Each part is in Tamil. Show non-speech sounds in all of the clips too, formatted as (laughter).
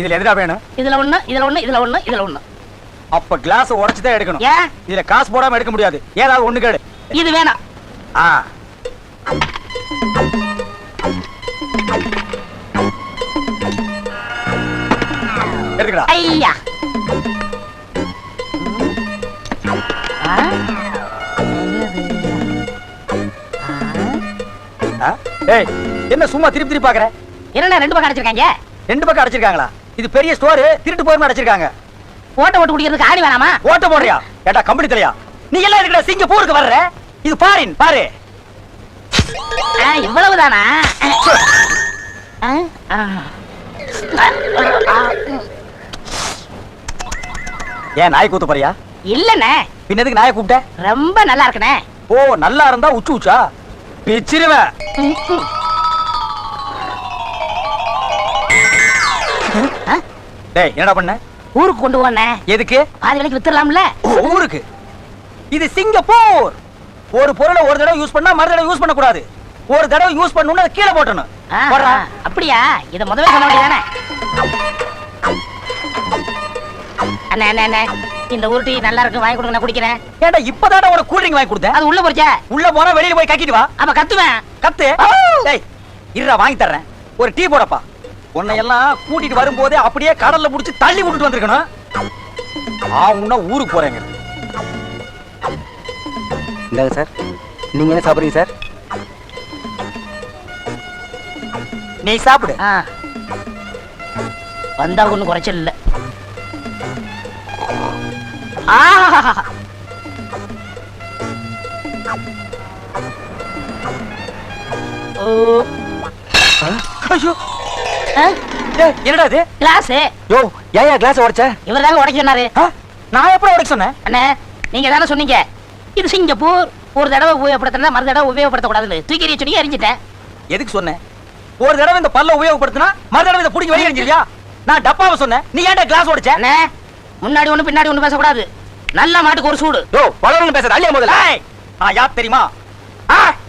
இதுல எதுடா வேணும்? இதுல ஒண்ணு இதுல ஒண்ணு இதுல ஒண்ணு இதுல ஒண்ணு. அப்ப கிளாஸ் உடைச்சு தான் எடுக்கணும். ஏன்? இதுல காசு போடாம எடுக்க முடியாது. ஏதாவது ஒண்ணு கேடு இது வேணாம். ஆ. எடுத்துக்கடா. ஐயா? ஏய் என்ன சும்மா திருப்பி திருப்பி பாக்குற? என்னண்ணா ரெண்டு பக்கம் அடைச்சிருக்காங்க? ரெண்டு பக்கம் அடைச்சிருக்காங்களா? இது பெரிய ஸ்டோர் திருட்டு போயிருமா அடைச்சிருக்காங்க. ஓட்ட ஓட்டு குடிக்கிறதுக்கு ஆணி வேணாமா? ஓட்ட போடுறியா? ஏட்டா கம்பெனி தலையா? நீ எல்லாம் இருக்கிற சிங்கப்பூருக்கு வர்ற? இது பாரின் பாரு. இவ்வளவுதானா. ஏன் நாய் கூத்து போறியா? இல்லண்ணே. பின்னதுக்கு நாயை கூப்பிட்ட? ரொம்ப நல்லா இருக்குண்ணே. ஓ நல்லா இருந்தா உச்சு உச்சா? பிச்சிருவேன் டேய் என்னடா பண்ண? ஊருக்கு கொண்டு போனேன் எதுக்கு? பாதி விலைக்கு வித்துடலாம்ல? ஊருக்கு. இது சிங்கப்பூர். ஒரு பொருளை ஒரு தடவை யூஸ் பண்ணா மறு தடவை யூஸ் பண்ண கூடாது ஒரு தடவை யூஸ் பண்ணணும்னு அதை கீழே போட்டணும். அப்படியா? இத முதல்ல சொல்ல வேண்டியதானே அண்ணே அண்ணே அண்ணே இந்த உருட்டி நல்லா இருக்கு வாங்கி கொடுங்க நான் குடிக்கிறேன். ஏன்டா இப்பதானே உனக்கு கூல் ட்ரிங்க் வாங்கி கொடுத்தேன்? அது உள்ள போச்சே உள்ள போனா வெளியில போய் கக்கிட்டு வா. அப்ப கத்துவேன். கத்து. டேய் இருடா வாங்கி தர்றேன். ஒரு டீ போடப்பா. உன்னை எல்லாம் கூட்டிட்டு வரும்போதே அப்படியே கடல்ல புடிச்சு தள்ளி விட்டுட்டு வந்திருக்கணும். ஆ உன்ன ஊருக்கு போறேங்க இந்தாங்க சார். நீங்க என்ன சாப்பிடுறீங்க சார்? நீ சாப்பிடு. வந்தா ஒண்ணும் குறைச்சல் இல்ல. ஓ. ஐயோ. என்னடா இது? கிளாஸ். யோ ஏயா கிளாஸ் உடைச்ச? இவர் தாங்க உடைக்க சொன்னாரு? நான் எப்படி உடைக்க சொன்னேன்? அண்ணே நீங்க தானே சொன்னீங்க. இது சிங்கப்பூர். ஒரு தடவை உபயோகப்படுத்தினா மறு தடவை உபயோகப்படுத்தக்கூடாதுன்னு. தூக்கி எறிய எரிஞ்சிட்டேன். எதுக்கு சொன்னேன் ஒரு தடவை இந்த பல்ல உபயோகப்படுத்தினா மறு தடவை இதை பிடிக்க வெளியே எறிஞ்சிருவியா? நான் டப்பாவை சொன்னேன். நீ ஏன்டா கிளாஸ் உடைச்ச? அண்ணே முன்னாடி ஒண்ணு பின்னாடி ஒண்ணு பேசக்கூடாது. நல்ல மாட்டுக்கு ஒரு சூடு. யோ வளரணும் பேசுற அள்ளியா முதல்ல. ஆ யார் தெரியுமா? ஆ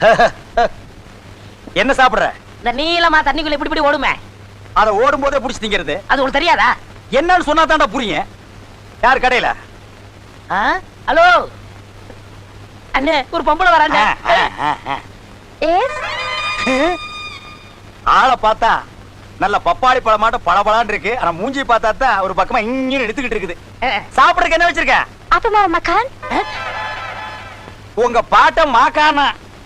(laughs) என்ன சாப்பிடுற? இந்த நீளமா தண்ணிக்குள்ள இப்படி இப்படி ஓடுமே. அத ஓடும் போதே புடிச்சு திங்கிறது. அது உனக்கு தெரியாதா? என்னன்னு சொன்னா தான்டா புரியும். யார் கடையில? ஹலோ? அண்ணே ஒரு பொம்பளை வராங்க ஆளை பார்த்தா நல்ல பப்பாளி பழமாட்டம் பளபளன்னு இருக்கு. ஆனா மூஞ்சி பார்த்தா தான் ஒரு பக்கமா இங்கே எடுத்துக்கிட்டு இருக்குது. சாப்பிடுறதுக்கு என்ன வச்சிருக்க? mau makan? உங்க பாட்ட மாக்கானா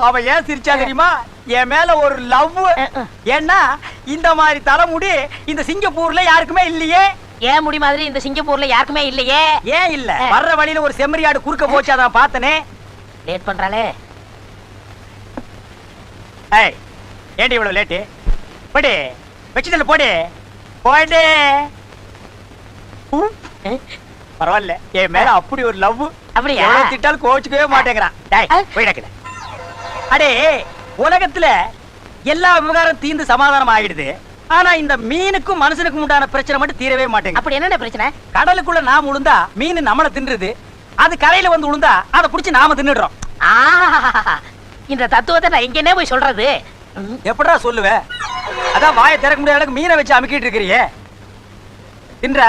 அவ ஏன் சிரிச்சா தெரியுமா? என் மேல ஒரு லவ் ஏன்னா இந்த மாதிரி தலைமுடி இந்த சிங்கப்பூர்ல யாருக்குமே இல்லையே. ஏன் முடி மாதிரி இந்த சிங்கப்பூர்ல யாருக்குமே இல்லையே? ஏன் இல்ல? வர்ற வழியில ஒரு செம்மறியாடு குறுக்க போச்சு அதான் பார்த்தனே. லேட் பண்றாளே. ஏய் ஏண்டி இவ்வளவு லேட்டு போடி வச்சுதல்ல போடி. போடி பரவாயில்ல. என் மேல அப்படி ஒரு லவ் அப்படியா? திட்டாலும் கோச்சுக்கவே மாட்டேங்கிறான். டேய் ஆ. போய் டக்குல அடே உலகத்துல எல்லா விவகாரம் தீர்ந்து சமாதானம் ஆயிடுது ஆனா இந்த மீனுக்கும் மனுஷனுக்கும் உண்டான பிரச்சனை மட்டும் தீரவே மாட்டேங்குது. அப்படி என்னென்ன பிரச்சனை? கடலுக்குள்ள நாம உளுந்தா மீன் நம்மள தின்றுது அது கரையில வந்து உளுந்தா அதை புடிச்சு நாம தின்னுடுறோம். இந்த தத்துவத்தை நான் எங்கன்னே போய் சொல்றது. எப்படா சொல்லுவ? அதான் வாயை திறக்க முடியாத அளவுக்கு மீனை வச்சு அமுக்கிட்டு இருக்கிறியே. தின்றா?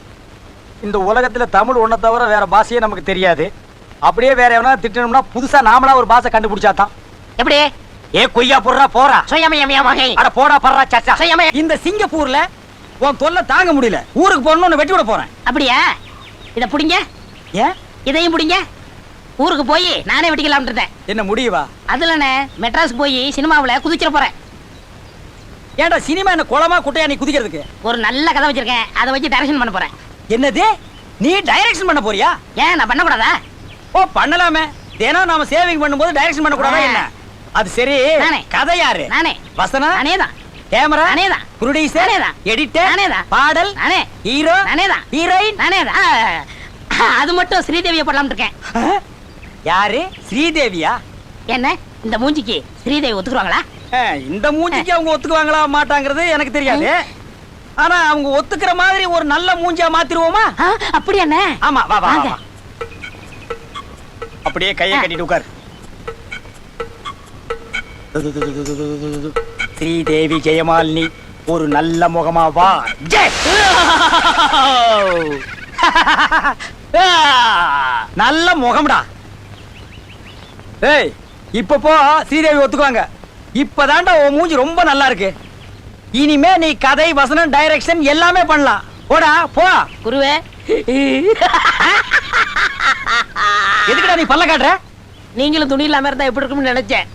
இந்த உலகத்துல தமிழ் ஒன்றை தவிர வேற பாஷையே நமக்கு தெரியாது. அப்படியே வேற எவனா திட்டணும்னா புதுசா நாமளா ஒரு பாஷை கண்டுபிடிச்சா தான் எப்படி? ஏ கொய்யா போடுறா போறா. அட போடா படுறா சச்சா. இந்த சிங்கப்பூர்ல உன் தொல்லை தாங்க முடியல. ஊருக்கு போகணும்னு வெட்டி விட போறேன். அப்படியா? இத புடிங்க. ஏன் இதையும் புடிங்க. ஊருக்கு போய் நானே வெட்டிக்கலாம்னு இருந்தேன். என்ன முடியவா? அதுலண்ணே மெட்ராஸ் போய் சினிமாவுல குதிச்சிட போறேன். ஏன்டா சினிமா என்ன குளமா குட்டையா நீ குதிக்கிறதுக்கு? ஒரு நல்ல கதை வச்சிருக்கேன். அதை வச்சு டைரக்ஷன் பண்ண போறேன். என்னது? நீ டைரக்ஷன் பண்ண போறியா? ஏன் நான் பண்ணக்கூடாதா? ஓ பண்ணலாமே. தினம் நாம சேவிங் பண்ணும்போது டைரக்ஷன் பண்ண கூடாதா ஆ. என்ன? அது சரி. நானே. கதை யாரு? நானே. வசனா? நானே தான். கேமரா? நானே தான். ப்ரொடியூசர் நானே தான். எடிட்டர் நானே தான். பாடல்? நானே. ஹீரோ? நானே தான். ஹீரோயின்? நானே தான். அது மட்டும் ஸ்ரீதேவியை போடலாம்னு இருக்கேன். யாரு? ஸ்ரீதேவியா? என்ன? இந்த மூஞ்சிக்கு ஸ்ரீதேவி ஒத்துக்குறாங்களா ஆ, இந்த மூஞ்சிக்கு அவங்க ஒத்துக்குவாங்களா மாட்டாங்கிறது எனக்கு தெரியாது. ஆனா அவங்க ஒத்துக்கிற மாதிரி ஒரு நல்ல மூஞ்சியா மாத்திருவோமா? அப்படி என்ன ஆமா வா வா. அப்படியே கையை. கட்டிட்டு உட்கார். ஸ்ரீதேவி ஜெயமாலினி ஒரு நல்ல முகமா வா. நல்ல முகம்டா. ஏய் இப்ப போ ஸ்ரீதேவி ஒத்துக்குவாங்க. இப்பதான்டா உன் மூஞ்சி ரொம்ப நல்லா இருக்கு. இனிமே நீ கதை வசனம் டைரக்ஷன் எல்லாமே பண்ணலாம். போடா போ. குருவே. எதுக்குடா நீ பல்ல காட்டுற? நீங்களும் துணி இல்லாம இருந்தா எப்படி இருக்கும்னு நினைச்சேன்.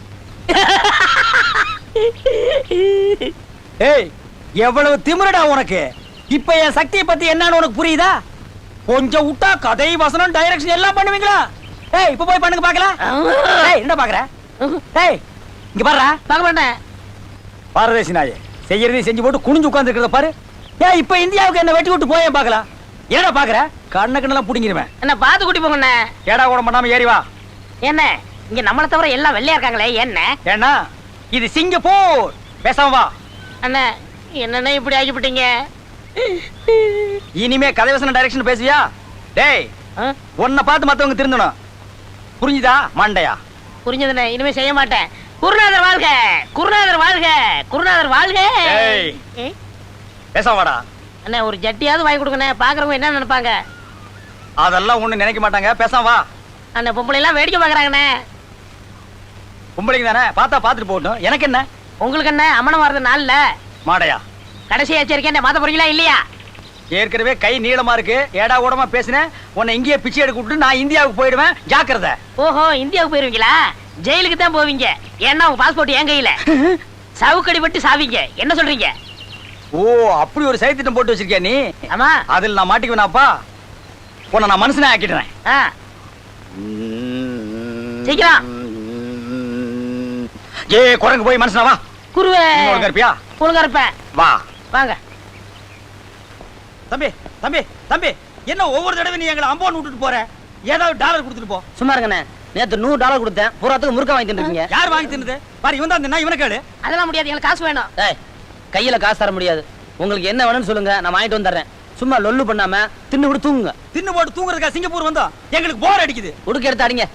ஏய் எவ்வளவு திமிருடா உனக்கு? இப்ப என் சக்தியை பத்தி என்னன்னு உனக்கு புரியுதா? கொஞ்சம் விட்டா கதை வசனம் டைரக்ஷன் எல்லாம் பண்ணுவீங்களா? ஏய் இப்ப போய் பண்ணுங்க பாக்கலாம் ஏய் என்ன பாக்குற? ஏய் இங்க பாருடா. பார்க்க மாட்டேன். பாரதேசி நாயே. செய்யறதையும் செஞ்சு போட்டு குனிஞ்சு உட்கார்ந்து பாரு. ஏய் இப்ப இந்தியாவுக்கு என்ன வெட்டி விட்டு போயே பாக்கலாம் ஏடா பாக்குற கண்ண கண்ணெல்லாம் புடிங்கிருவேன். என்ன பார்த்து கூட்டி போங்கண்ணே ஏடா கூட பண்ணாம ஏறி வா. என்ன? இங்க நம்மளை தவிர எல்லாம் வெள்ளையா இருக்காங்களே என்ன? ஏன்னா இது சிங்கப்பூர். பேசாம வா. அண்ணா என்னண்ணே இப்படி ஆகிவிட்டீங்க? இனிமே கதை வசனம் டைரக்ஷன் பேசுவியா? டேய்? உன்னை பார்த்து மத்தவங்க திருந்தணும். புரிஞ்சுதா? மண்டையா? புரிஞ்சதுண்ணே இனிமே செய்ய மாட்டேன். குருநாதர் வாழ்க குருநாதர் வாழ்க. குருநாதர் வாழ்க! ஏய். ஏய், பேசாம வாடா அண்ணே ஒரு ஜட்டியாவது வாங்கி கொடுங்கண்ணே பாக்குறவங்க என்ன நினைப்பாங்க? அதெல்லாம் ஒண்ணு நினைக்க மாட்டாங்க பேசாம வா. அண்ணே பொம்பளை எல்லாம் வேடிக்கை பாக்குறாங்கண்ணே. பொம்பளைங்க தானே? பார்த்தா பார்த்துட்டு போகட்டும். எனக்கு என்ன? உங்களுக்கு என்ன அம்மனம் வர்றது நாள்ல? மாடையா? கடைசி எச்சரிக்கை மாத்த போறீங்களா இல்லையா? ஏற்கனவே கை நீளமா இருக்கு. ஏடா கூடமா பேசினேன் உன்னை இங்கேயே பிச்சை எடுக்க விட்டு நான் இந்தியாவுக்கு போயிடுவேன். ஜாக்கிரதை. ஓஹோ இந்தியாவுக்கு போயிருவீங்களா? ஜெயிலுக்கு தான் போவீங்க. ஏன்னா உங்க பாஸ்போர்ட் என் கையில. (laughs) சவுக்கடி பட்டு சாவீங்க. என்ன சொல்றீங்க? ஓ அப்படி ஒரு சைத்திட்டம் போட்டு வச்சிருக்கியா நீ? ஆமா. அதில் நான் மாட்டிக்குவேனாப்பா? உன்னை நான் மனுஷனே ஆக்கிடுறேன். சீக்கிரம். ஏ குரங்கு போய் மனுஷனா வா. குருவே. இருப்பியா? ஒழுங்கா இருப்பேன் வா. வாங்க. தம்பி தம்பி தம்பி என்ன ஒவ்வொரு தடவை நீ எங்களை அம்போன் விட்டுட்டு போற? ஏதாவது டாலர் கொடுத்துட்டு போ. சும்மா இருங்கண்ணே. நேத்து நூறு டாலர் கொடுத்தேன். பூராத்துக்கு முறுக்க வாங்கி தின்னுருக்கீங்க. யார் வாங்கி தின்னது? பாரு இவன் தான் தின்னா இவனை கேளு. அதெல்லாம் முடியாது எங்களுக்கு காசு வேணும். ஏய் கையில காசு தர முடியாது. உங்களுக்கு என்ன வேணும்னு சொல்லுங்க நான் வாங்கிட்டு வந்துடுறேன். சும்மா லொல்லு பண்ணாம தின்னு விட்டு தூங்குங்க. தின்னு போட்டு தூங்குறதுக்கா சிங்கப்பூர் வந்தோம் எங்களுக்கு போர் அடிக்குது. உடுக்க எடுத்து அடிங்க.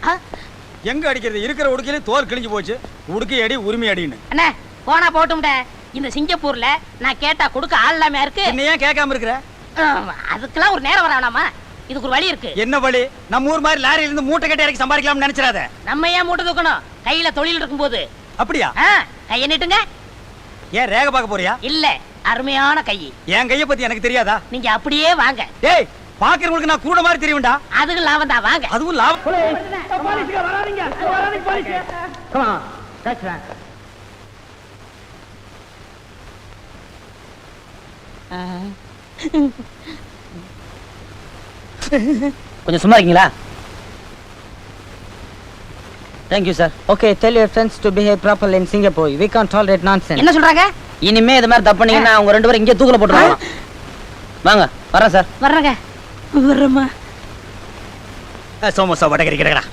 எங்க அடிக்கிறது? இருக்கிற உடுக்கையில தோல் கிழிஞ்சு போச்சு. உடுக்கை அடி உரிமை அடின்னு. அண்ணே போனா போட்டும்டே. இந்த சிங்கப்பூர்ல நான் கேட்டா கொடுக்க ஆள் இல்லாம இருக்கு? என்ன ஏன் கேட்காம இருக்கிற? அதுக்கெல்லாம் ஒரு நேரம் வரானாமா இதுக்கு ஒரு வழி இருக்கு. என்ன வழி? நம்ம ஊர் மாதிரி லாரியில இருந்து மூட்டை கட்டி இறக்கி சம்பாதிக்கலாம்னு நினைச்சிடாத. நம்ம ஏன் மூட்டை தூக்கணும்? கையில தொழில் இருக்கும்போது. அப்படியா? ஆ, கையை நீட்டுங்க. ஏன் ரேக பார்க்க போறியா? இல்ல அருமையான கை. என் கைய பத்தி எனக்கு தெரியாதா? நீங்க அப்படியே வாங்க. டேய் பாக்குறவங்களுக்கு நான் கூட மாதிரி தெரியும்டா. அதுக்கு லாபம் தான் வாங்க. அதுவும் லாபம். கொஞ்சம் சும்மா இருக்கீங்களா? Thank you sir Okay, tell your friends to behave properly in Singapore. We can't tolerate nonsense. என்ன சொல்றாங்க? இனிமே இது மாதிரி தப்பு பண்ணீங்கன்னா அவங்க ரெண்டு பேரும் இங்கே தூக்கில போட்டுருவாங்க வாங்க வரேன் சார் வர்றேங்க. வர்றேம்மா. சோமோசா வடகரி கிடக்கடா